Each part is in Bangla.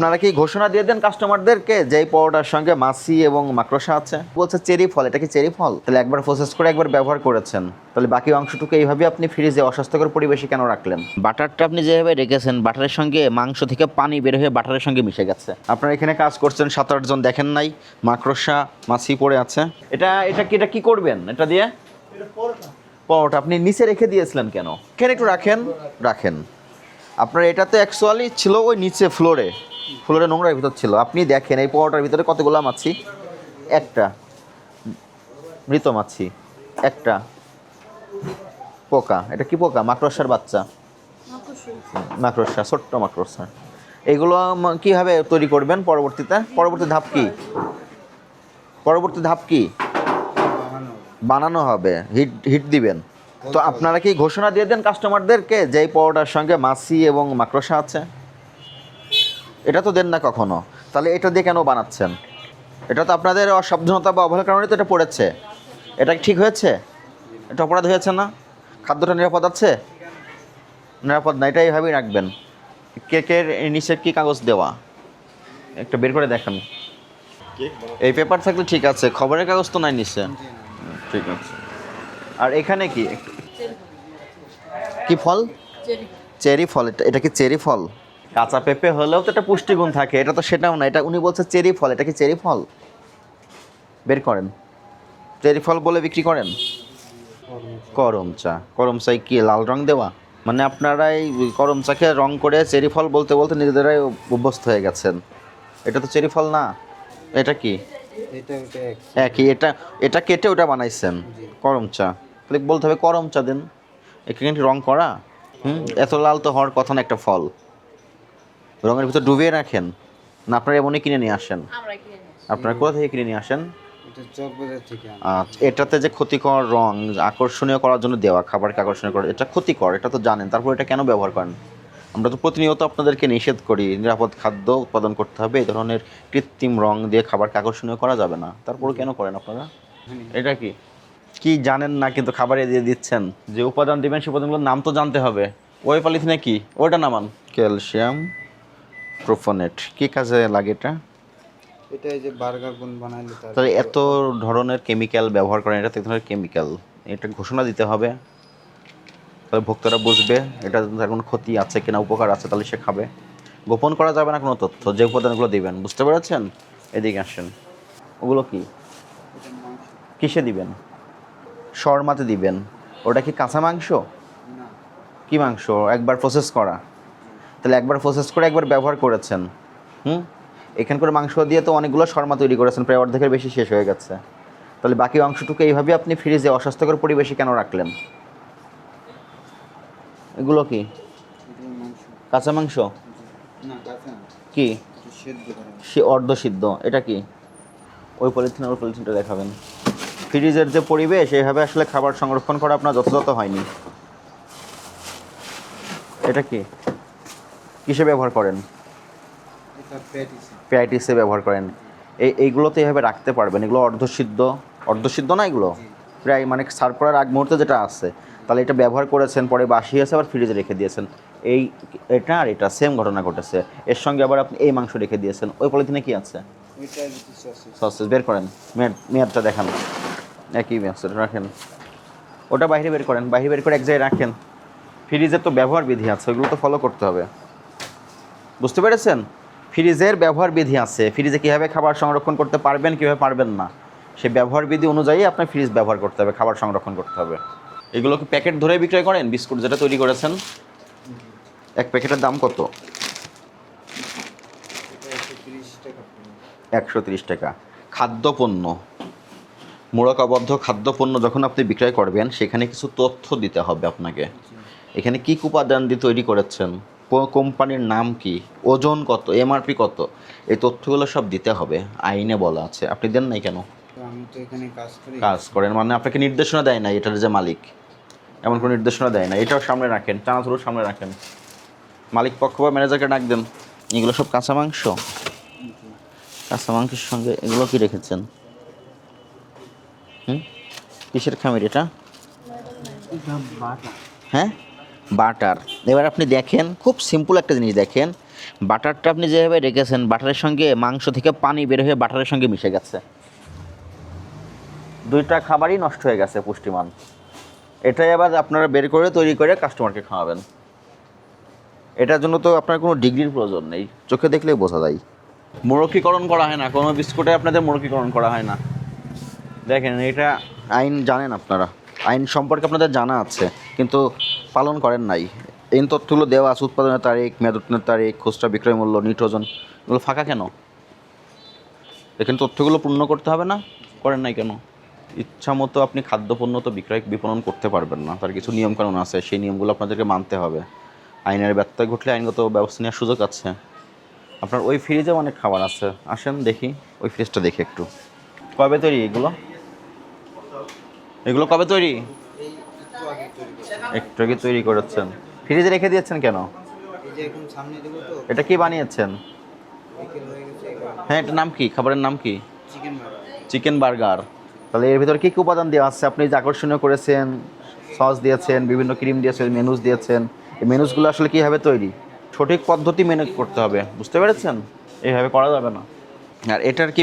আপনারা কি ঘোষণা দিয়ে দেন কাস্টমারদেরকে যে পরোটার সঙ্গে মাছি এবং মাকড়সা আছে? বলছে চেরি ফল এটা কি চেরি ফল? তাহলে একবার প্রসেস করে একবার ব্যবহার করেছেন। তাহলে বাকি অংশটুকু এইভাবে আপনি ফ্রিজে অস্বাস্থ্যকর পরিবেশে কেন রাখলেন? বাটারটা আপনি যেভাবে রেখেছেন বাটারের সঙ্গে মাংস থেকে পানি বের হয়ে বাটারের সঙ্গে মিশে গেছে। আপনারা এখানে কাজ করছেন সাত আটজন দেখেন নাই মাকড়সা মাছি পড়ে আছে। এটা এটা কি এটা কি করবেন? এটা দিয়ে? পরোটা। আপনি নিচে রেখে দিয়েছিলেন কেন? এখানে একটু রাখেন রাখেন। আপনার এটা তো অ্যাকচুয়ালি ছিল ওই নিচে ফ্লোরে ফ্লোরে নোংরার ভিতর ছিল। আপনি দেখেন, এই পরোটার ভিতরে কতগুলো মাছি একটা। মৃত মাছি। একটা। পোকা। এটা কি পোকা? মাকড়সার বাচ্চা। মাকড়সা, ছোট্ট মাকড়সা। এগুলো কীভাবে তৈরি করবেন পরবর্তীতে? পরবর্তী ধাপ কি? পরবর্তী ধাপ কি? বানানো হবে। হিট হিট দিবেন। তো আপনারা কি ঘোষণা দিয়ে দেন কাস্টমারদেরকে যে পরোটার সঙ্গে মাছি এবং মাকড়সা আছে? এটা তো দেন না কখনো। তাহলে এটা দিয়ে কেন বানাচ্ছেন? এটা তো আপনাদের অসাবধানতা বা অবহেলার কারণে তো এটা পড়েছে। এটা কি ঠিক হয়েছে? এটা অপরাধ হয়েছে না? খাদ্যটা নিরাপদ আছে? নিরাপদ না এটা এইভাবেই রাখবেন। কেকের নিচে কি কাগজ দেওয়া? একটা বের করে দেখান। এই পেপার থাকলে ঠিক আছে খবরের কাগজ তো নাই নিচে। ঠিক আছে। আর এখানে কি? কি ফল? চেরি। ফল এটা এটা কি চেরি ফল? কাঁচা পেঁপে হলেও তো একটা পুষ্টিগুণ থাকে এটা তো সেটাও না এটা উনি বলছে চেরি ফল এটা কি চেরি ফল? বের করেন। চেরি ফল বলে বিক্রি করেন? করম চা করম চাই কি লাল রং দেওয়া? মানে আপনারা এই করম চাকে রং করে চেরি ফল বলতে বলতে নিজেদেরাই অভ্যস্ত হয়ে গেছেন। এটা তো চেরি ফল না এটা কি? একই এটা এটা কেটে ওটা বানাইছেন করম চা তাহলে বলতে হবে করম চা দিন এখানে রং করা হুম? এত লাল তো হওয়ার কথা না একটা ফল। রঙের ভিতর ডুবিয়ে রাখেন। না আপনারা এমনই কিনে নিয়ে আসেন। আপনারা কোথা থেকে কিনে নিয়ে আসেন? এটা চক বাজার থেকে আনা। আচ্ছা এটাতে যে ক্ষতিকর রং আকর্ষণীয় করার জন্য দেওয়া খাবারকে আকর্ষণীয় করা এটা ক্ষতিকর এটা তো জানেন। তারপর এটা কেন ব্যবহার করেন? আমরা তো প্রতিনিয়ত আপনাদেরকে নিষেধ করি নিরাপদ খাদ্য উৎপাদন করতে হবে এই ধরনের কৃত্রিম রং দিয়ে খাবারকে আকর্ষণীয় করা যাবে না। তারপর কেন করেন আপনারা? এটা কি? কি জানেন না কিন্তু খাবারে দিয়ে দিচ্ছেন। যে উপাদান দিবেন সেই উপাদানগুলোর নাম তো জানতে হবে। ওই পলিথিনে কি? ওইটা নামান ক্যালসিয়াম। প্রোফোনেট কি কাজে লাগে এটা? এটা এই যে বার্গার বন বানাইলে তাহলে এত ধরনের কেমিক্যাল ব্যবহার করেন এটা তো এক ধরনের কেমিক্যাল। এটা ঘোষণা দিতে হবে। তাহলে ভক্তরা বুঝবে এটা তার কোনো ক্ষতি আছে কিনা উপকার আছে তাহলে সে খাবে। গোপন করা যাবে না কোনো তথ্য যে উপাদানগুলো দিবেন বুঝতে পেরেছেন? এদিকে আসেন। ওগুলো কি? কিসে দিবেন? শর্মাতে দিবেন। ওটা কি কাঁচা মাংস? কি মাংস? একবার প্রসেস করা। তাহলে একবার প্রসেস করে একবার ব্যবহার করেছেন। হুম? এখানকার মাংস দিয়ে তো অনেকগুলো শর্মা তৈরি করেছেন প্রায় অর্ধেকের বেশি শেষ হয়ে গেছে। তাহলে বাকি অংশটুকু এইভাবে আপনি ফ্রিজে অস্বাস্থ্যকর পরিবেশে কেন রাখলেন? এগুলো কি? কাঁচা মাংস? কি? সে অর্ধ সিদ্ধ এটা কি? ওই পলিথিন ওই পলিথিনটা দেখাবেন। ফ্রিজের যে পরিবেশ এইভাবে আসলে খাবার সংরক্ষণ করা আপনার যথাযথ হয়নি। এটা কি? কিসে ব্যবহার করেন? প্যাটিস ব্যবহার করেন। এই এইগুলোতে এইভাবে রাখতে পারবেন। এগুলো অর্ধসিদ্ধ। অর্ধসিদ্ধ না এগুলো? প্রায় মানে সার্ভ করার আগ মুহূর্তে যেটা আছে তাহলে এটা ব্যবহার করেছেন পরে বাসি আছে আবার ফ্রিজে রেখে দিয়েছেন। এই এটা আর এটা সেম ঘটনা ঘটেছে। এর সঙ্গে আবার আপনি এই মাংস রেখে দিয়েছেন। ওই পলিথিনে কি আছে? সসেস বের করেন। মেয়াদ মেয়াদটা দেখান। একই মেয়াদ রাখেন। ওটা বাইরে বের করেন। বাইরে বের করে এক জায়গায় রাখেন। ফ্রিজের তো ব্যবহার বিধি আছে ওইগুলো তো ফলো করতে হবে। বুঝতে পেরেছেন? ফ্রিজের ব্যবহার বিধি আছে। ফ্রিজে কীভাবে খাবার সংরক্ষণ করতে পারবেন, কীভাবে পারবেন না? সেই ব্যবহার বিধি অনুযায়ী আপনার ফ্রিজ ব্যবহার করতে হবে, খাবার সংরক্ষণ করতে হবে। এগুলো কি প্যাকেট ধরে বিক্রয় করেন? বিস্কুট যেটা তৈরি করেছেন? এক প্যাকেটের দাম কত? একশো তিরিশ টাকা। খাদ্যপণ্য। মোড়কাবদ্ধ খাদ্যপণ্য যখন আপনি বিক্রয় করবেন, সেখানে কিছু তথ্য দিতে হবে আপনাকে। এখানে কী উপাদান দিয়ে তৈরি করেছেন? কোম্পানির নাম কি? ওজন কত? এমআরপি কত? এই তথ্যগুলো সব দিতে হবে আইনে বলা আছে। আপনি দেন নাই কেন? আমি তো এখানে কাজ করি। কাজ করেন মানে আপনাকে নির্দেশনা দেয় না এটার যে মালিক। এমন কোনো নির্দেশনা দেয় না এটাও সামনে রাখেন চানাচুরও সামনে রাখেন। মালিক পক্ষ বা ম্যানেজারকে ডাক দেন এগুলো সব কাঁচা মাংস? কাঁচা মাংসের সঙ্গে এগুলো কি রেখেছেন? হুম? কিসের খামির এটা? এটা হ্যাঁ? বাটার। এবার আপনি দেখেন, খুব সিম্পল একটা জিনিস দেখেন। বাটারটা আপনি যেভাবে রেখেছেন, বাটারের সঙ্গে মাংস থেকে পানি বের হয়ে বাটারের সঙ্গে মিশে গেছে। দুইটা খাবারই নষ্ট হয়ে গেছে, পুষ্টিমান। এটাই আবার আপনারা বের করে তৈরি করে কাস্টমারকে খাওয়াবেন। এটার জন্য তো আপনার কোনো ডিগ্রির প্রয়োজন নেই। চোখে দেখলেই বোঝা যায়। মোরকীকরণ করা হয় না, কোনো বিস্কুটে আপনাদের মোরকীকরণ করা হয় না। দেখেন, এটা আইন জানেন আপনারা। আইন সম্পর্কে আপনাদের জানা আছে, কিন্তু পালন করেন নাই। এই তথ্যগুলো দেওয়া আছে, উৎপাদনের তারিখ মেয়াদোত্তীর্ণের তারিখ, খুচরা বিক্রয় মূল্য, নিট্রোজন, এগুলো ফাঁকা কেন? এখানে তথ্যগুলো পূর্ণ করতে হবে না? করেন নাই কেন? ইচ্ছা মতো আপনি খাদ্যপণ্য তো বিক্রয় বিপণন করতে পারবেন না। তার কিছু নিয়মকানুন আছে, সেই নিয়মগুলো আপনাদেরকে মানতে হবে। আইনের ব্যত্যয় ঘটলে আইনগত ব্যবস্থা নেওয়ার সুযোগ আছে। আপনার ওই ফ্রিজে অনেক খাবার আছে। আসেন দেখি, ওই ফ্রিজটা দেখি একটু। কবে তৈরি এগুলো? এগুলো কবে তৈরি? একটু আগে তৈরি করেছেন। ফ্রিজে রেখে দিয়েছেন কেন? এটা কি বানিয়েছেন? হয়ে এটা নাম কি? খাবারের নাম কি? চিকেন বার্গার চিকেন বার্গার তাহলে এর ভিতরে কী কী উপাদান দেওয়া আছে? আপনি যে আকর্ষণীয় করেছেন সস দিয়েছেন বিভিন্ন ক্রিম দিয়েছেন মেনুস দিয়েছেন এই মেনুসগুলো আসলে কীভাবে তৈরি? সঠিক পদ্ধতি মেনে করতে হবে বুঝতে পেরেছেন? এইভাবে করা যাবে না। আর এটার কি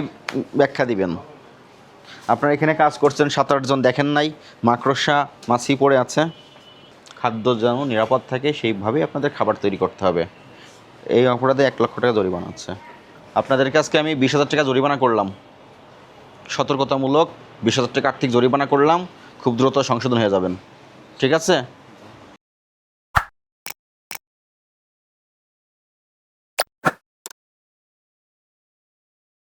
ব্যাখ্যা দিবেন? আপনারা এখানে কাজ করছেন সাত আটজন দেখেন নাই। মাকড়সা মাছি পড়ে আছে। খাদ্য যেন নিরাপদ থাকে, সেইভাবেই আপনাদের খাবার তৈরি করতে হবে। এই অপরাধে এক লক্ষ টাকা জরিমানা আছে। আপনাদের কাছকে আমি বিশ হাজার টাকা জরিমানা করলাম। সতর্কতামূলক বিশ হাজার টাকা আর্থিক জরিমানা করলাম। খুব দ্রুত সংশোধন হয়ে যাবেন। ঠিক আছে?